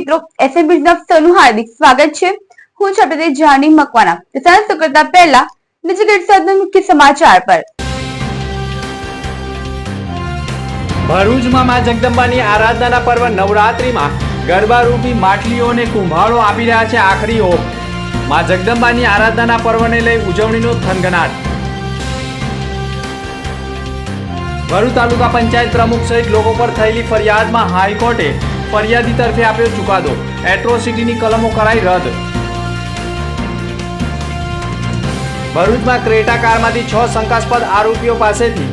મિત્રો એસએમબી નફસનું હાર્દિક સ્વાગત છે. હું છું આપણે જાની મકવાના તો કરતા પહેલા નજર સાધના મુખ્ય સમાચાર પર. ભરૂચમાં માં જગદંબાની આરાધનાના પર્વ નવરાત્રીમાં ગરબા રૂપી માટલીઓને કુંભાળો આપી રહ્યા છે આખરી ઓપ. માં જગદંબાની આરાધનાના પર્વને લઈ ઉજવણીનો થનગનાટ. ભરૂચ તાલુકા પંચાયત પ્રમુખ સહિત લોકો પર થયેલી ફરિયાદમાં હાઈકોર્ટે ફરિયાદી તરફે આપ્યો ચુકાદો. એટ્રોસિટીની કલમો કરાઈ રદ. ભરૂચમાં ક્રેટા કારમાંથી છ શંકાસ્પદ આરોપીઓ પાસેથી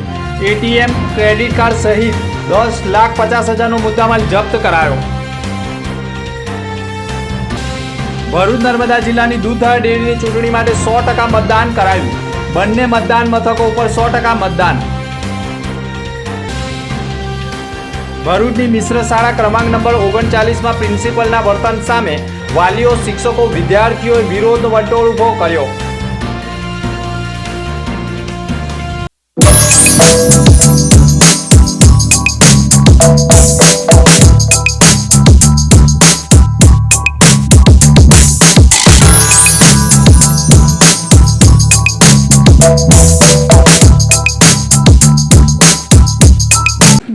એટીએમ ક્રેડિટ કાર્ડ સહિત દસ લાખ પચાસ હજારનો મુદ્દામાલ જપ્ત કરાયો. ભરૂચ નર્મદા જિલ્લાની દૂધધાર ડેરીની ચૂંટણી માટે સો ટકા મતદાન કરાયું. બંને મતદાન મથકો ઉપર સો ટકા મતદાન. ભરૂચની મિશ્ર શાળા ક્રમાંક નંબર ઓગણચાલીસમાં પ્રિન્સિપલના વર્તન સામે વાલીઓ, શિક્ષકો, વિદ્યાર્થીઓએ વિરોધ વંટોળ ઊભો કર્યો.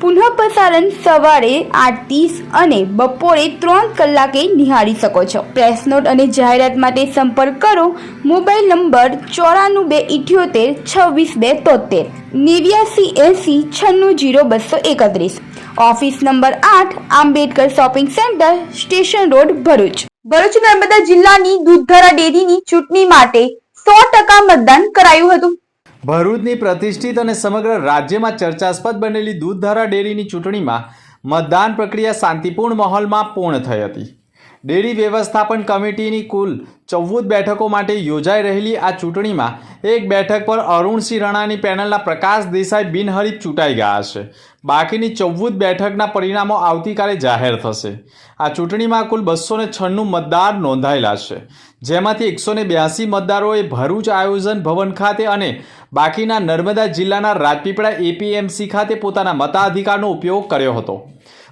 પુનઃ પ્રસારણ સવારે આઠ ત્રીસ અને બપોરે ત્રણ કલાકે નિહાળી શકો છો. પ્રેસ નોટ અને જાહેરાત માટે સંપર્ક કરો. મોબાઈલ નંબર ચોરાણું બે ઇઠ્યોતેર, છવ્વીસ બે તોતેર. નેવ્યાસી એંસી છન્નું જીરો બસો એકત્રીસ. ઓફિસ નંબર આઠ, Ambedkar shopping centre, station road, Bharuch. Bharuch Narmada જિલ્લાની દૂધધારા ડેરીની ચૂંટણી માટે સો ટકા મતદાન કરાયું હતું. ભરૂચની પ્રતિષ્ઠિત અને સમગ્ર રાજ્યમાં ચર્ચાસ્પદ બનેલી દૂધધારા ડેરીની ચૂંટણીમાં મતદાન પ્રક્રિયા શાંતિપૂર્ણ માહોલમાં પૂર્ણ થઈ હતી. ડેરી વ્યવસ્થાપન કમિટીની કુલ ચૌદ બેઠકો માટે યોજાઈ રહેલી આ ચૂંટણીમાં એક બેઠક પર અરુણસિંહ રણાની પેનલના પ્રકાશ દેસાઈ બિનહરીફ ચૂંટાઈ ગયા છે બાકીની ચૌદ બેઠકના પરિણામો આવતીકાલે જાહેર થશે. આ ચૂંટણીમાં કુલ બસો છન્નું મતદાર નોંધાયેલા છે. જેમાંથી એકસો ને બ્યાસી મતદારોએ ભરૂચ આયોજન ભવન ખાતે અને બાકીના નર્મદા જિલ્લાના રાજપીપળા એપીએમસી ખાતે પોતાના મતાધિકારનો ઉપયોગ કર્યો હતો.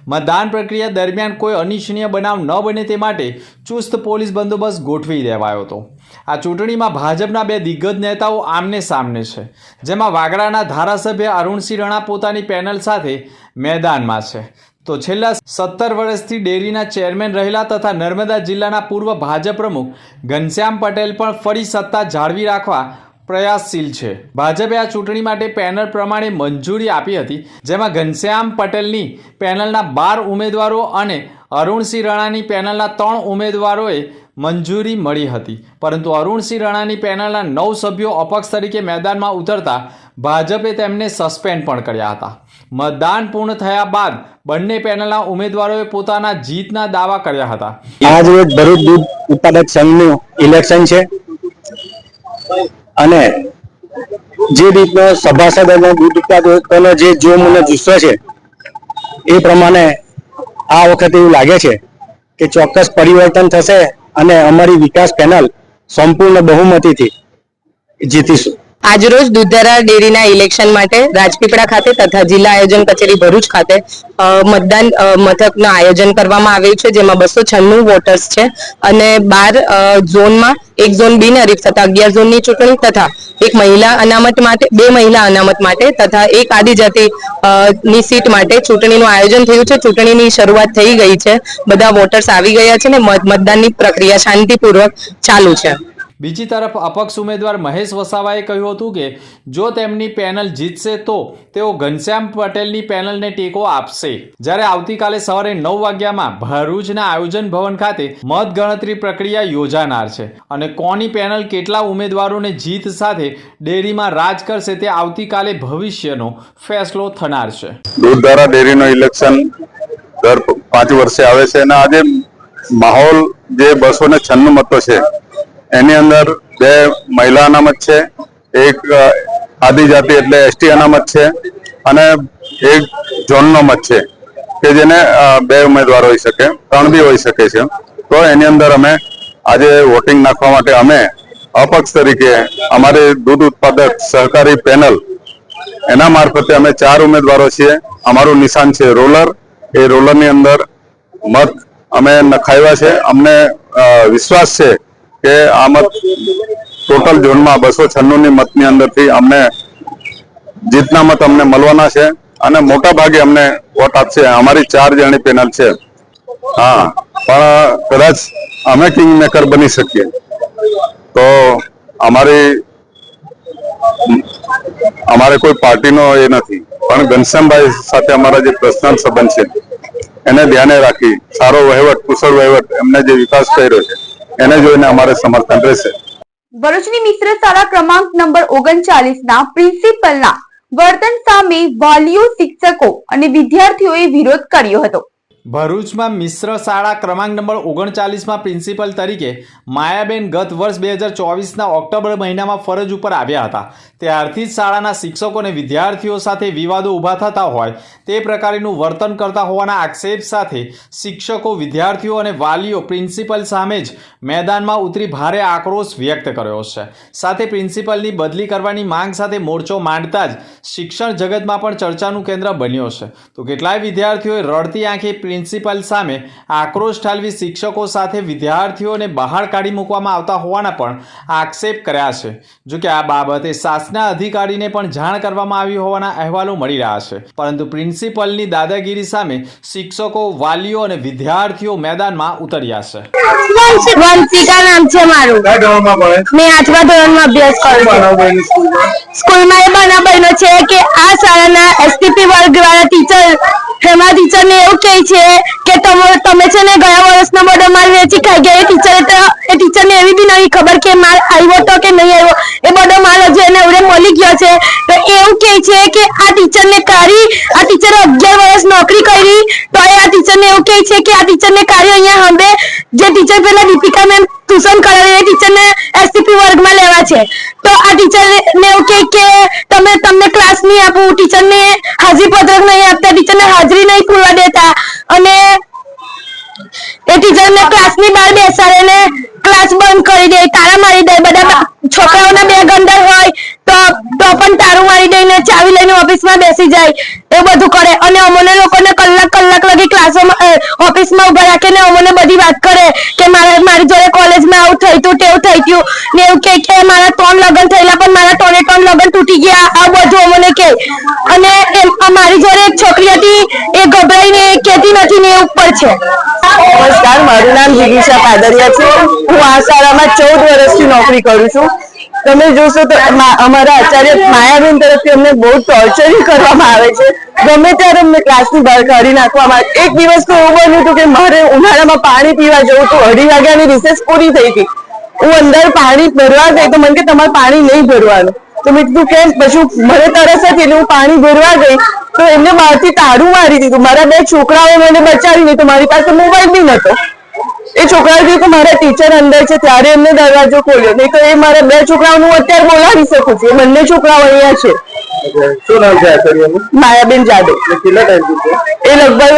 મતદાન પ્રક્રિયા દરમિયાન કોઈ અનિચ્છનીય બનાવ ન બને તે માટે ચુસ્ત પોલીસ બંદોબસ્ત ગોઠવી દેવાયો હતો. આ ચૂંટણીમાં ભાજપના બે દિગ્ગજ નેતાઓ આમને સામને છે, જેમાં વાગડાના ધારાસભ્ય અરુણસિંહ રણા પોતાની પેનલ સાથે મેદાનમાં છે. તો છેલ્લા સત્તર વર્ષથી ડેરીના ચેરમેન રહેલા તથા નર્મદા જિલ્લાના પૂર્વ ભાજપ પ્રમુખ ઘનશ્યામ પટેલ પણ ફરી સત્તા જાળવી રાખવા પ્રયાસશીલ છે. ભાજપે આ ચૂંટણી માટે પેનલ પ્રમાણે મંજૂરી આપી હતી, જેમાં ઘનશ્યામ પટેલની પેનલના બાર ઉમેદવારો અને અરુણસિંહ રણાની પેનલના ત્રણ ઉમેદવારોએ મંજૂરી મળી હતી. પરંતુ અરુણસિંહ રણાની પેનલના નવ સભ્યો અપક્ષ તરીકે મેદાનમાં ઉતરતા ભાજપે તેમને સસ્પેન્ડ પણ કર્યા હતા. મતદાન પૂર્ણ થયા બાદ બંને પેનલના ઉમેદવારોએ પોતાના જીતના દાવા કર્યા હતા. આજ રોજ ભરૂચ દૂધ ઉત્પાદક સંઘનું ઇલેક્શન છે. અને જે રીતનો સભાસદ અને દૂધ ઉત્પાદકોનો જે જો મને જુસ્સો છે, એ પ્રમાણે આ વખતે એવું લાગે છે કે ચોક્કસ પરિવર્તન થશે અને અમારી વિકાસ પેનલ સંપૂર્ણ બહુમતીથી જીતીશું. આજરોજ દૂધેરા ડેરીના ઇલેક્શન માટે રાજપીપળા ખાતે તથા જિલ્લા આયોજન કચેરી ભરૂચ ખાતે મતદાન મથકનું આયોજન કરવામાં આવ્યું છે, જેમાં બસો છન્નું વોટર્સ છે. અને બાર ઝોનમાં એક ઝોન બિનહરીફ તથા અગિયાર ઝોનની ચૂંટણી તથા એક મહિલા અનામત માટે, બે મહિલા અનામત માટે તથા એક આદિજાતિ ની સીટ માટે ચૂંટણીનું આયોજન થયું છે. ચૂંટણીની શરૂઆત થઈ ગઈ છે. બધા વોટર્સ આવી ગયા છે ને મત- મતદાનની પ્રક્રિયા શાંતિપૂર્વક ચાલુ છે. બીજી તરફ અપક્ષ ઉમેદવાર મહેશ વસાવાએ કહ્યું હતું કે, જો તેમની પેનલ જીતશે તો તેઓ ઘનશ્યામ પટેલની પેનલને ટેકો આપશે. જ્યારે આવતીકાલે સવારે નવ વાગ્યામાં ભરૂચના આયોજન ભવન ખાતે મતગણતરી પ્રક્રિયા યોજાનાર છે અને કોની પેનલ કેટલા ઉમેદવારોને જીત સાથે ડેરીમાં રાજ કરશે તે આવતીકાલે ભવિષ્યનો ફેસલો થનાર છે. દૂધ દ્વારા ડેરીનો ઇલેક્શન દર પાંચ વર્ષે આવે છે અને આજે માહોલ જે બસો ને છન્નું મતો છે એની અંદર બે મહિલા અનામત છે, એક આદિજાતિ એટલે એસટી અનામત છે અને એક ઝોનનો મત છે કે જેને બે ઉમેદવાર હોઈ શકે, ત્રણ બી હોઈ શકે છે. તો એની અંદર અમે આજે વોટિંગ નાખવા માટે અમે અપક્ષ તરીકે અમારી દૂધ ઉત્પાદક સહકારી પેનલ એના મારફતે અમે ચાર ઉમેદવારો છીએ. અમારું નિશાન છે રોલર. એ રોલરની અંદર મત અમે નખાવ્યા છે. અમને વિશ્વાસ છે કે આ મત ટોટલ ઝોનમાં બસો છન્નુની મતની અંદરથી અમને જીતના મત અમને મળવાના છે અને મોટા ભાગે અમને વોટ આપશે. અમારી ચાર જણી પેનલ છે. હા, પણ કદાચ અમે કિંગ મેકર બની શકીએ. તો અમારી અમારે કોઈ પાર્ટીનો એ નથી. પણ ઘનશ્યામભાઈ સાથે અમારા જે પર્સનલ સંબંધ છે, એને ધ્યાને રાખી સારો વહીવટ, કુશળ વહીવટ એમને જે વિકાસ કર્યો છે એને જોઈને અમારે સમર્થન રહેશે. ભરૂચની મિશ્ર શાળા ક્રમાંક નંબર ઓગણચાલીસ ના પ્રિન્સિપલના વર્તન સામે વાલીઓ શિક્ષકો અને વિદ્યાર્થીઓએ વિરોધ કર્યો હતો. ભરૂચમાં મિશ્ર શાળા ક્રમાંક નંબર ઓગણચાલીસમાં પ્રિન્સિપલ તરીકે માયાબેન ગત વર્ષ બે હજાર ચોવીસના ઓક્ટોબર મહિનામાં ફરજ ઉપર આવ્યા હતા. ત્યારથી જ શાળાના શિક્ષકો અને વિદ્યાર્થીઓ સાથે વિવાદો ઊભા થતા હોય તે પ્રકારનું વર્તન કરતા હોવાના આક્ષેપ સાથે શિક્ષકો, વિદ્યાર્થીઓ અને વાલીઓ પ્રિન્સિપલ સામે જ મેદાનમાં ઉતરી ભારે આક્રોશ વ્યક્ત કર્યો છે. સાથે પ્રિન્સિપલની બદલી કરવાની માંગ સાથે મોરચો માંડતા જ શિક્ષણ જગતમાં પણ ચર્ચાનું કેન્દ્ર બન્યો છે. તો કેટલાય વિદ્યાર્થીઓએ રડતી આંખે પ્રિન્સિપલ સામે આક્રોશ ઠાલવી શિક્ષકો સાથે વિદ્યાર્થીઓને બહાર કાઢી મૂકવામાં આવતા હોવાના પણ આક્ષેપ કર્યા છે. જો કે આ બાબતે શાસના અધિકારીને પણ જાણ કરવામાં આવી હોવાના અહેવાલો મળી રહ્યા છે. પરંતુ પ્રિન્સિપલની દાદાગીરી સામે શિક્ષકો વાલીઓ અને વિદ્યાર્થીઓ મેદાનમાં ઉતર્યા છે. વંશિકા નામ છે મારું. મેં આઠમા ધોરણમાં અભ્યાસ કરું સ્કૂલમાં એ બનાવ બન્યો છે કે આ શાળાના એસટીપી વર્ગ વાળા ટીચર હેમા ટીચરને એવું કહે છે કે તમે તમે છે ને ગયા વર્ષનો બધો માલ વેચી ખાઈ ગયા એ ટીચરે તો, એ ટીચરને એવી બી નહીં ખબર કે માલ આવ્યો તો કે નહીં આવ્યો. એ બધો માલ હજુ એને એવડે મળી ગયો છે. તો એવું કે છે કે આ ટીચરને કાઢી, આ ટીચરે અગિયાર વર્ષ નોકરી કરી, તો એ આ ટીચરને એવું કે છે કે આ ટીચરને કાઢી અહીંયા હંબે જે ટીચર પેલા દીપિકા મેમ ટ્યુશન કરાવે, એ ટીચરને એસટીપી વર્ગમાં લેવા છે. તો આ ટીચર ને એવું કે કે તમે, તમને ક્લાસ નહીં આપું ટીચરને હાજરી પત્રક નહીં આપતા ટીચરને હાજરી નહીં ખુલવા દેતા. અને એ ટીચરને ક્લાસની બહાર બેસાડે ને ક્લાસ બંધ કરી દે તાળા મારી દે બધા છોકરાઓના બેગ અંદર હોય તો તો પણ તાળું મારી દઈને ચાવી લઈને ઓફિસમાં બેસી જાય. એવું બધું કરે. અને અમને લોકોને કલાક કલાક લગી ક્લાસોમાં ઓફિસમાં ઊભા રાખીને અમને બધી વાત કરે કે મારે મારી જોડે કોલેજમાં આવું થઈ તું તેવું થઈ ગયું ને એવું કે કે મારા ત્રણ લગ્ન થયેલા પણ મારા ત્રણે ત્રણ લગ્ન તૂટી ગયા. આ બધું અમને કે. અને એમ મારી જોડે એક છોકરી હતી, એ ગભરાઈને કહેતી નથી ને ઉપર છે. નમસ્કાર, મારું નામ જિગીષા પાદરિયા છે. હું આસારામાં ચૌદ વર્ષથી નોકરી કરું છું. તમે જોશો તો અમારા આચાર્ય માયાબેન તરફથી અમને બહુ ટોર્ચરિંગ કરવામાં આવે છે. ગમે ત્યારે અમને ક્લાસની બહાર કાઢી નાખવામાં આવે. એક દિવસ તો એવું બન્યું હતું કે મારે ઉનાળામાં પાણી પીવા જવું તો અઢી વાગ્યાની રિસેસ પૂરી થઈ ગઈ. હું અંદર પાણી ભરવા ગઈ તો મને કે તમારે પાણી નહીં ભરવાનું. તો મેં કીધું કેમ પછી મને તરસ હતી એટલે હું પાણી ભરવા ગઈ. તો એમને મારથી તાળું મારી દીધું. મારા બે છોકરાઓ મને બચાવી નહીં તો મારી પાસે મોબાઈલ બી નતો એ છોકરાઓ કહ્યું કે મારા ટીચર અંદર છે ત્યારે એમને દરવાજો ખોલ્યો. નહીં તો એ મારા બે છોકરાઓનું અત્યારે બોલાવી શકું છું. એ બંને છોકરાઓ અહીંયા છે. શું નામ છે માયાબેન જાદવ. એ લગભગ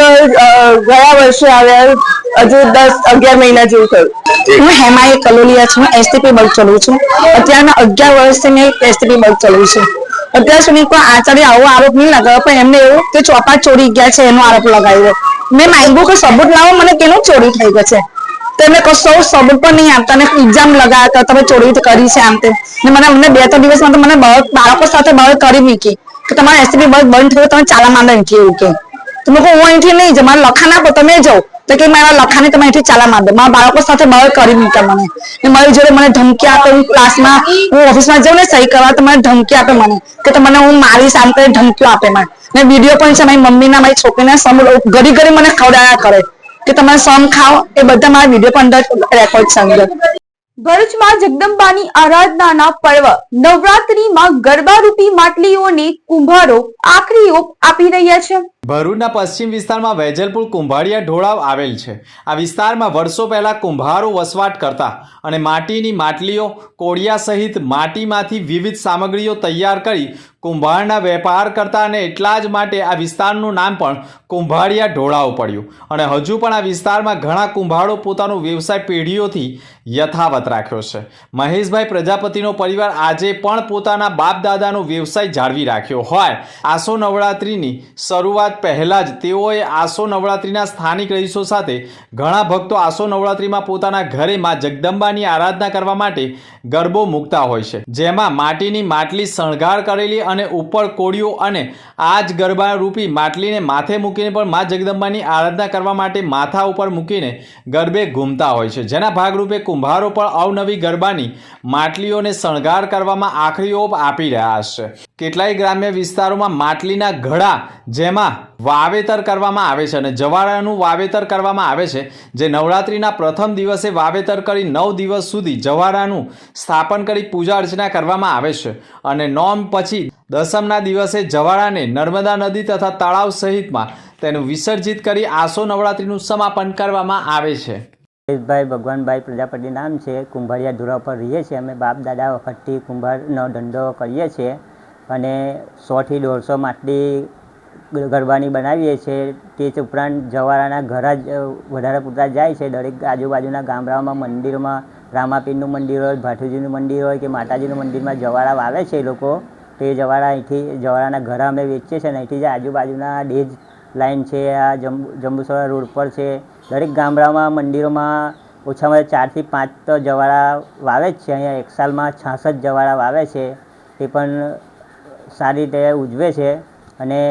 ગયા વર્ષે આવ્યા. હજુ દસ અગિયાર મહિના જેવું થયું. હું હેમાએ કલોલિયા છું. એસટીપી બગ ચલાવું છું. અત્યારના અગિયાર વર્ષથી મેં એસટીપી બગ ચલું છું. અત્યાર સુધી કોઈ આચાર્ય આવો આરોપ નહીં લગાવ્યો પણ એમને એવું કે ચોપા ચોરી ગયા છે એનો આરોપ લગાવ્યો. મેં માંગ્યું કે સબૂત લાવો મને કેનું ચોરી થઈ ગયો છે? તો એમને કશો સબૂત પણ નહીં આપતા અને એક્ઝામ લગાવ્યા કે તમે ચોરી કરી છે આમ તેમ. ને મને અમને બે ત્રણ દિવસમાં તો મને બાળકો સાથે બહાર કરી મૂકી. કે તમારા એસીપી બસ બંધ થયો તમે ચાલા માંડો અહીંથી એવું કે. તો મેં હું અહીંથી નહીં જાઉં, મારા લખાણ આપો, તમે જાઓ. તો કે મારા લખાને તમે અહીંથી ચાલા માંડો. મારા બાળકો સાથે બહાર કરી મૂક્યા મને. ને મારી જોડે મને ધમકી આપે, હું ક્લાસમાં હું ઓફિસમાં જાઉં ને સહી કરવા, તો મને ધમકી આપે મને. કે તમને હું મારી સામે ધમકીઓ આપે મને. ને વીડિયો પણ છે, મારી મમ્મીના, મારી છોકરીના સમૂહ ઘડી ઘડી મને ખવડાયા કરે. કે તમે સોંગ ખાઓ, એ બધા મારા વીડિયો પણ અંદર રેકોર્ડ છે ભરૂચમાં જગદંબાની આરાધનાના પર્વ. નવરાત્રીમાં ગરબારૂપી માટલીઓને કુંભારો આખરી ઓપ આપી રહ્યા છે. ભરૂચના પશ્ચિમ વિસ્તારમાં વેજલપુર કુંભાળિયા ઢોળાવ આવેલ છે. આ વિસ્તારમાં વર્ષો પહેલાં કુંભારો વસવાટ કરતા અને માટીની માટલીઓ, કોળિયા સહિત માટીમાંથી વિવિધ સામગ્રીઓ તૈયાર કરી કુંભારના વેપાર કરતા અને એટલા જ માટે આ વિસ્તારનું નામ પણ કુંભાળિયા ઢોળાવ પડ્યું. અને હજુ પણ આ વિસ્તારમાં ઘણા કુંભારો પોતાનો વ્યવસાય પેઢીઓથી યથાવત રાખ્યો છે. મહેશભાઈ પ્રજાપતિનો પરિવાર આજે પણ પોતાના બાપ દાદાનો વ્યવસાય જાળવી રાખ્યો હોય. આસો નવરાત્રિની શરૂઆત પહેલાં જ તેઓએ આસો નવરાત્રિના સ્થાનિક રહીશો સાથે ઘણા ભક્તો આસો નવરાત્રિમાં પોતાના ઘરે માં જગદંબાની આરાધના કરવા માટે ગરબો મૂકતા હોય છે. જેમાં માટીની માટલી શણગાર કરેલી અને ઉપર કોળીઓ અને આ જ ગરબા રૂપી માટલીને માથે મૂકીને પણ મા જગદંબાની આરાધના કરવા માટે માથા ઉપર મૂકીને ગરબે ઘૂમતા હોય છે. જેના ભાગરૂપે કુંભારો પણ અવનવી ગરબાની માટલીઓને શણગાર કરવામાં આખરી ઓપ આપી રહ્યા છે. કેટલાય ગ્રામ્ય વિસ્તારોમાં માટલીના ઘડા જેમાં વાવેતર કરવામાં આવે છે અને જવારાનું વાવેતર કરવામાં આવે છે, જે નવરાત્રિના પ્રથમ દિવસે વાવેતર કરી નવ દિવસ સુધી જવારાનું સ્થાપન કરી પૂજા અર્ચના કરવામાં આવે છે. અને નોમ પછી દસમના દિવસે જવારાને નર્મદા નદી તથા તળાવ સહિતમાં તેનું વિસર્જિત કરી આસો નવરાત્રિનું સમાપન કરવામાં આવે છે. ભાઈ ભગવાનભાઈ પ્રજાપતિ નામ છે. કુંભારિયા ધુરા પર રહીએ છીએ. અમે બાપ, દાદા, વખતથી કુંભારનો ધંધો કરીએ છીએ. અને સોથી દોઢસો માટલી ગરબાની બનાવીએ છીએ. તે જ ઉપરાંત જવારાના ઘર જ વધારે પૂરતા જાય છે. દરેક આજુબાજુના ગામડાઓમાં મંદિરોમાં રામાપીરનું મંદિર હોય ભાઠુજીનું મંદિર હોય કે માતાજીનું મંદિરમાં જવારા વાવે છે એ લોકો, તે જવારા અહીંથી, જવારાના ઘર અમે વેચીએ છીએ અને અહીંથી જે આજુબાજુના ડેજ લાઈન છે, આ જંબુ જંબુસરા રોડ પર છે, દરેક ગામડામાં મંદિરોમાં ઓછામાં ચારથી પાંચ તો જવારા વાવે જ છે. અહીંયા એક સાલમાં છાસઠ જવારા વાવે છે. તે પણ સારી રીતે ઉજવે છે અને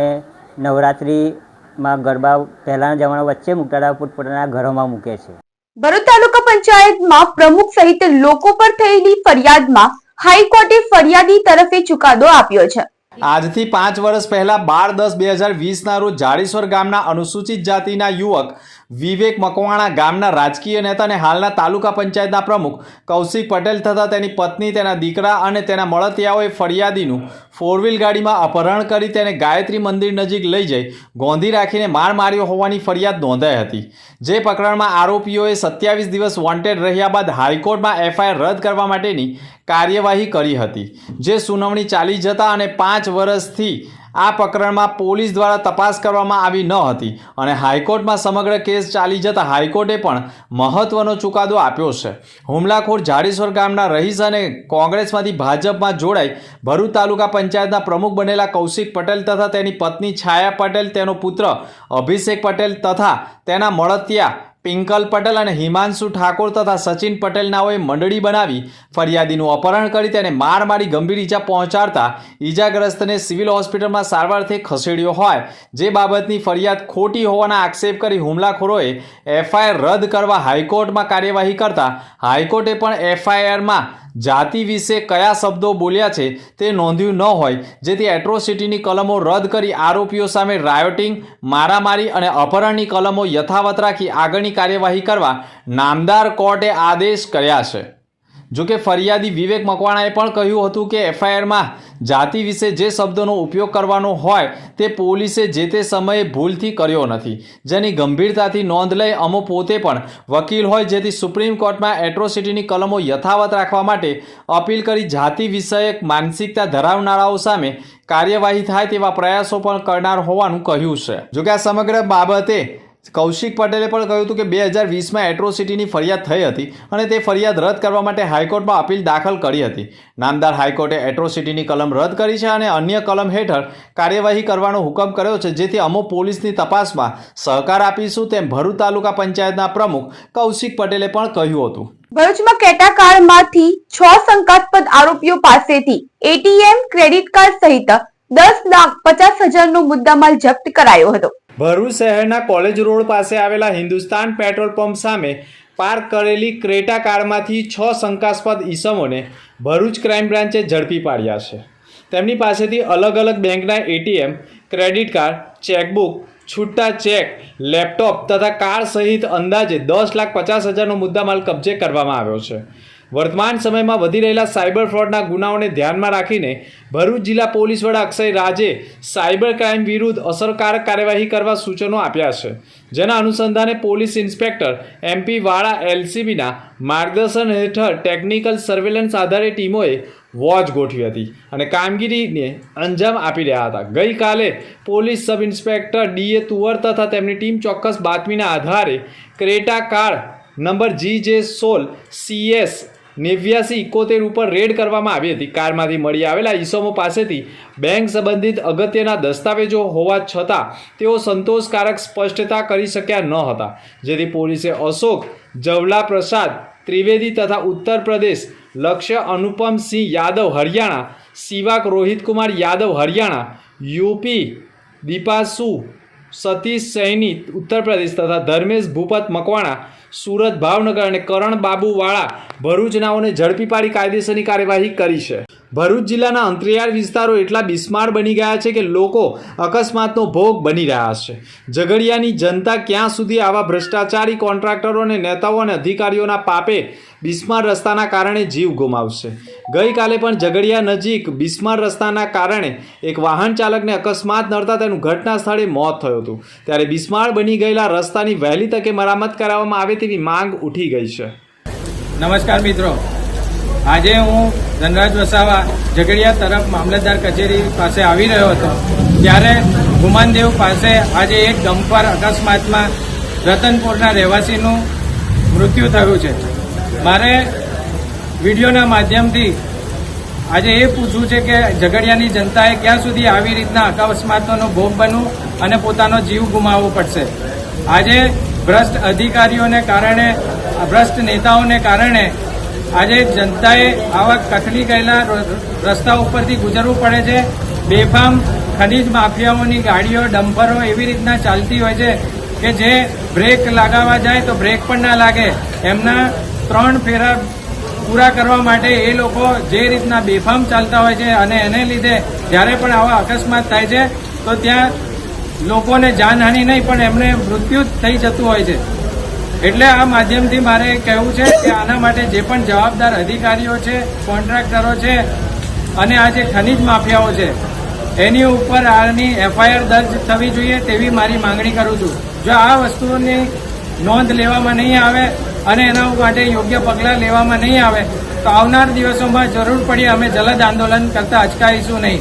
નવરાત્રિમાં ગરબા પહેલાંના જમાના વચ્ચે મૂકતા હતા પોતપોતાના ઘરોમાં મૂકે છે. ભરૂચ તાલુકા પંચાયતમાં પ્રમુખ સહિત લોકો પર થયેલી ફરિયાદમાં હાઈકોર્ટે ફરિયાદી તરફે ચુકાદો આપ્યો છે. આજથી પાંચ વર્ષ પહેલા બાર દસ બે હજાર વીસના રોજ જાડેશ્વર ગામના અનુસૂચિત જાતિના યુવક વિવેક મકવાણા ગામના રાજકીય નેતા અને હાલના તાલુકા પંચાયતના પ્રમુખ કૌશિક પટેલ તથા તેની પત્ની, તેના દીકરા અને તેના મળતિયાઓએ ફરિયાદીનું ફોર વ્હીલ ગાડીમાં અપહરણ કરી તેને ગાયત્રી મંદિર નજીક લઈ જઈ ગોંધી રાખીને માર માર્યો હોવાની ફરિયાદ નોંધાઈ હતી. જે પ્રકરણમાં આરોપીઓએ સત્યાવીસ દિવસ વોન્ટેડ રહ્યા બાદ હાઈકોર્ટમાં એફઆઈઆર રદ કરવા માટેની કાર્યવાહી કરી હતી. જે સુનાવણી ચાલી જતા અને પાંચ વર્ષથી આ પ્રકરણમાં પોલીસ દ્વારા તપાસ કરવામાં આવી ન હતી અને હાઈકોર્ટમાં સમગ્ર કેસ ચાલી જતા હાઈકોર્ટે પણ મહત્વનો ચુકાદો આપ્યો છે. હુમલાખોર જાડેશ્વર ગામના રહીશ અને કોંગ્રેસમાંથી ભાજપમાં જોડાઈ ભરૂચ તાલુકા પંચાયતના પ્રમુખ બનેલા કૌશિક પટેલ તથા તેની પત્ની છાયા પટેલ, તેનો પુત્ર અભિષેક પટેલ તથા તેના મળતિયા પિંકલ પટેલ અને હિમાંશુ ઠાકોર તથા સચિન પટેલનાઓએ મંડળી બનાવી ફરિયાદીનું અપહરણ કરી તેને માર મારી ગંભીર ઈજા પહોંચાડતા ઈજાગ્રસ્તને સિવિલ હોસ્પિટલમાં સારવારથી ખસેડ્યો હોય. જે બાબતની ફરિયાદ ખોટી હોવાના આક્ષેપ કરી હુમલાખોરોએ એફઆઈઆર રદ કરવા હાઈકોર્ટમાં કાર્યવાહી કરતા હાઈકોર્ટે પણ એફઆઈઆરમાં જાતિ વિશે કયા શબ્દો બોલ્યા છે તે નોંધ્યું ન હોય, જેથી એટ્રોસિટીની કલમો રદ કરી આરોપીઓ સામે રાયોટિંગ મારામારી અને અપહરણની કલમો યથાવત રાખી આગળની કાર્યવાહી કરવા નામદાર કોર્ટે આદેશ કર્યા છે. જોકે ફરિયાદી વિવેક મકવાણાએ પણ કહ્યું હતું કે એફઆઈઆરમાં જાતિ વિશે જે શબ્દોનો ઉપયોગ કરવાનો હોય તે પોલીસે જે તે સમયે ભૂલથી કર્યો નથી. જેની ગંભીરતાથી નોંધ લઈ અમો પોતે પણ વકીલ હોય જેથી સુપ્રીમ કોર્ટમાં એટ્રોસિટીની કલમો યથાવત રાખવા માટે અપીલ કરી જાતિ વિષયક માનસિકતા ધરાવનારાઓ સામે કાર્યવાહી થાય તેવા પ્રયાસો પણ કરનાર હોવાનું કહ્યું છે. જોકે આ સમગ્ર બાબતે કૌશિક પટેલે પણ કહ્યું હતું કે બે હજાર વીસમાં એટ્રોસિટીની ફરિયાદ થઈ હતી અને તે ફરિયાદ રદ કરવા માટે હાઈકોર્ટમાં અપીલ દાખલ કરી હતી. નામદાર હાઈકોર્ટે એટ્રોસિટીની કલમ રદ કરી છે અને અન્ય કલમ હેઠળ કાર્યવાહી કરવાનો હુકમ કર્યો છે, જેથી અમો પોલીસની તપાસમાં સહકાર આપીશું તેમ ભરૂચ તાલુકા પંચાયતના પ્રમુખ કૌશિક પટેલે પણ કહ્યું હતું. ભરૂચમાં કેટા કાળમાંથી છ શંકાસ્પદ આરોપીઓ પાસેથી એટીએમ ક્રેડિટ કાર્ડ સહિત દસ લાખ પચાસ હજારનો મુદ્દામાલ જપ્ત કરાયો હતો. ભરૂચ શહેરના કોલેજ રોડ પાસે આવેલા હિન્દુસ્તાન પેટ્રોલ પંપ સામે પાર્ક કરેલી ક્રેટા કારમાંથી છ શંકાસ્પદ ઈસમોને ભરૂચ ક્રાઇમ બ્રાન્ચે ઝડપી પાડ્યા છે. તેમની પાસેથી અલગ અલગ બેંકના એટીએમ, ક્રેડિટ કાર્ડ, ચેકબુક, છૂટા ચેક, લેપટોપ તથા કાર સહિત અંદાજે દસ લાખ પચાસ હજારનો મુદ્દામાલ કબજે કરવામાં આવ્યો છે. વર્તમાન સમયમાં વધી રહેલા સાયબર ફ્રોડના ગુનાઓને ધ્યાનમાં રાખીને ભરૂચ જિલ્લા પોલીસ વડા અક્ષય રાજે સાયબર ક્રાઇમ વિરુદ્ધ અસરકારક કાર્યવાહી કરવા સૂચનો આપ્યા છે. જેના અનુસંધાને પોલીસ ઇન્સ્પેક્ટર એમપી વાળા એલસીબીના માર્ગદર્શન હેઠળ ટેકનિકલ સર્વેલન્સ આધારે ટીમોએ વોચ ગોઠવી હતી અને કામગીરીને અંજામ આપી રહ્યા હતા. ગઈકાલે police sub inspector D A Tuvar તથા તેમની ટીમ ચોક્કસ બાતમીના આધારે ક્રેટા કાર નંબર જી જે સોલ સીએસ નેવ્યાસી ઇકોતેર ઉપર રેડ કરવામાં આવી હતી. કારમાંથી મળી આવેલા ઈસમો પાસેથી બેંક સંબંધિત અગત્યના દસ્તાવેજો હોવા છતાં તેઓ સંતોષકારક સ્પષ્ટતા કરી શક્યા ન હતા. જેથી પોલીસે અશોક, જવલા પ્રસાદ, ત્રિવેદી તથા ઉત્તર પ્રદેશ, લક્ષ્ય અનુપમસિંહ યાદવ હરિયાણા, સિવાક રોહિતકુમાર યાદવ હરિયાણા, યુપી, દીપાસુ, સતીશ સૈની, ઉત્તર પ્રદેશ તથા ધર્મેશ ભૂપત મકવાણા સુરત ભાવનગર અને કરણ બાબુવાળા ભરૂચ નાઓને ઝડપી પાડી કાયદેસરની કાર્યવાહી કરી છે. ભરૂચ જિલ્લાના અંતરિયાળ વિસ્તારો એટલા બિસ્માર બની ગયા છે કે લોકો અકસ્માતનો ભોગ બની રહ્યા છે. ઝઘડિયાની જનતા ક્યાં સુધી આવા ભ્રષ્ટાચારી કોન્ટ્રાક્ટરો અને નેતાઓ અને અધિકારીઓના પાપે બિસ્માર રસ્તાના કારણે જીવ ગુમાવશે? ગઈકાલે પણ ઝઘડિયા નજીક બિસ્માર રસ્તાના કારણે એક વાહન ચાલકને અકસ્માત નડતા તેનું ઘટના સ્થળે મોત થયું હતું. ત્યારે બિસ્માર બની ગયેલા રસ્તાની વહેલી તકે મરામત કરાવવામાં આવે તેવી માંગ ઉઠી ગઈ છે. નમસ્કાર મિત્રો. આજે હું ધનરાજ વસાવા ઝઘડિયા તરફ મામલતદાર કચેરી પાસે આવી રહ્યો હતો, ત્યારે ગુમાનદેવ પાસે આજે એક ડમ્પર અકસ્માતમાં રતનપુરના રહેવાસીનું મૃત્યુ થયું છે. મારે વિડીયોના માધ્યમથી આજે એ પૂછવું છે કે ઝઘડિયાની જનતાએ ક્યાં સુધી આવી રીતના અકસ્માતોનો ભોગ બનવું અને પોતાનો જીવ ગુમાવવો પડશે? આજે ભ્રષ્ટ અધિકારીઓને કારણે, ભ્રષ્ટ નેતાઓને કારણે આજે જનતાએ આવા કથળી ગયેલા રસ્તા ઉપરથી ગુજરવું પડે છે. બેફામ ખનીજ માફિયાઓની ગાડીઓ, ડમ્પરો એવી રીતના ચાલતી હોય છે કે જે બ્રેક લગાવવા જાય તો બ્રેક પણ ના લાગે. એમના ત્રણ ફેરા પૂરા કરવા માટે એ લોકો જે રીતના બેફામ ચાલતા હોય છે અને એને લીધે જ્યારે પણ આવા અકસ્માત થાય છે, તો ત્યાં લોકોને જાનહાનિ નહીં, પણ એમને મૃત્યુ થઈ જતું હોય છે. એટલે આ માધ્યમથી મારે કહેવું છે કે આના માટે જે પણ જવાબદાર અધિકારીઓ છે, કોન્ટ્રાક્ટરો છે, અને આ જે ખનિજ માફિયાઓ છે, એની ઉપર આની એફઆઈઆર દર્જ થવી જોઈએ તેવી મારી માંગણી કરું છું. જો આ વસ્તુઓની નોંધ લેવામાં નહીં આવે અને એના માટે યોગ્ય પગલાં લેવામાં નહીં આવે, તો આવનાર દિવસોમાં જરૂર પડી અમે જલદ આંદોલન કરતા અચકાઈશું નહીં.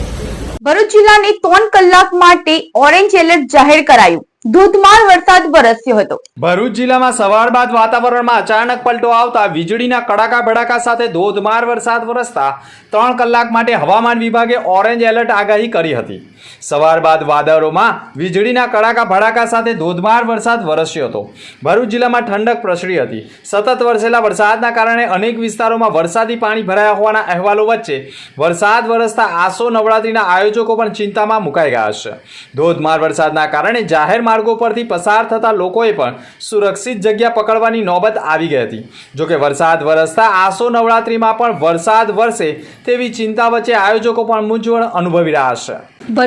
ભરૂચ જિલ્લાને ત્રણ કલાક માટે ઓરેન્જ એલર્ટ જાહેર કરાયું. ધોધમાર વરસાદ વરસ્યો હતો. ભરૂચ જિલ્લામાં સવાર બાદ વાતાવરણમાં અચાનક પલટો આવતા વીજળીના કડાકા ભડાકા સાથે ધોધમાર વરસાદ વરસતા ત્રણ કલાક માટે હવામાન વિભાગે ઓરેન્જ એલર્ટ આગાહી કરી હતી. સવાર બાદ વાદળોમાં વીજળીના કડાકા ભડાકા સાથે ધોધમાર વરસાદ વરસ્યો હતો. ભરૂચ જિલ્લામાં ઠંડક પ્રસરી હતી. સતત વરસેલા વરસાદના કારણે અનેક વિસ્તારોમાં વરસાદી પાણી ભરાયા હોવાના અહેવાલો વચ્ચે વરસાદ વરસતા આસો નવરાત્રીના આયોજકો પણ ચિંતામાં મુકાઈ ગયા છે. ધોધમાર વરસાદના કારણે જાહેર માર્ગો પરથી પસાર થતા લોકોએ પણ સુરક્ષિત જગ્યા પકડવાની નોબત આવી ગઈ હતી. જોકે વરસાદ વરસતા આસો નવરાત્રીમાં પણ વરસાદ વરસે તેવી ચિંતા વચ્ચે આયોજકો પણ મૂંઝવણ અનુભવી રહ્યા છે.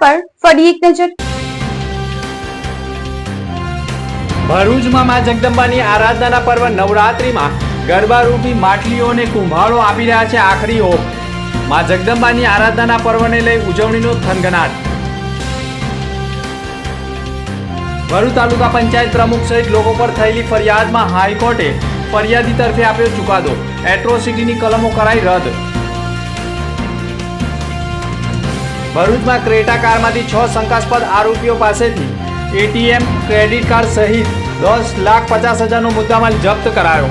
પર ફરી એક નજર. ભરૂચમાં માં જગદંબાની આરાધનાના પર્વ નવરાત્રીમાં ગરબા રૂપી માટલીઓને કુંભાળો આપી રહ્યા છે આખરી ઓપમાં જગદંબાની આરાધનાના પર્વને લઈ ઉજવણીનો થનગનાટ. ભરૂચ તાલુકા પંચાયત પ્રમુખ સહિત લોકો પર થયેલી ફરિયાદમાં હાઈકોર્ટે ફરિયાદી તરફે આપ્યો ચુકાદો. એટ્રોસિટીની કલમો કરાઈ રદ. ભરૂચમાં ક્રેટા કારમાંથી છ શંકાસ્પદ આરોપીઓ પાસેથી એટીએમ ક્રેડિટ કાર્ડ સહિત દસ લાખ પચાસ હજારનો મુદ્દામાલ જપ્ત કરાયો.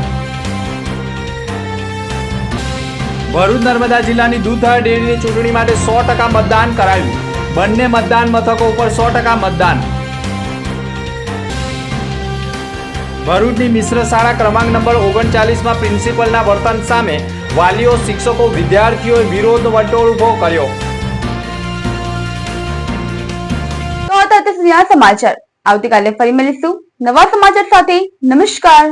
ભરૂચ નર્મદા જિલ્લાની દૂધધાર ડેરીની ચૂંટણી માટે સો ટકા મતદાન કરાયું. બંને મતદાન મથકો ઉપર સો ટકા મતદાન. ભરૂચની મિશ્ર શાળા ક્રમાંક નંબર ઓગણચાલીસમાં પ્રિન્સિપલના વર્તન સામે વાલીઓ, શિક્ષકો, વિદ્યાર્થીઓએ વિરોધ વટોળ ઊભો કર્યો. તો આ સમાચાર. આવતીકાલે ફરી મળીશું. નવા સમાચાર સાથે નમસ્કાર.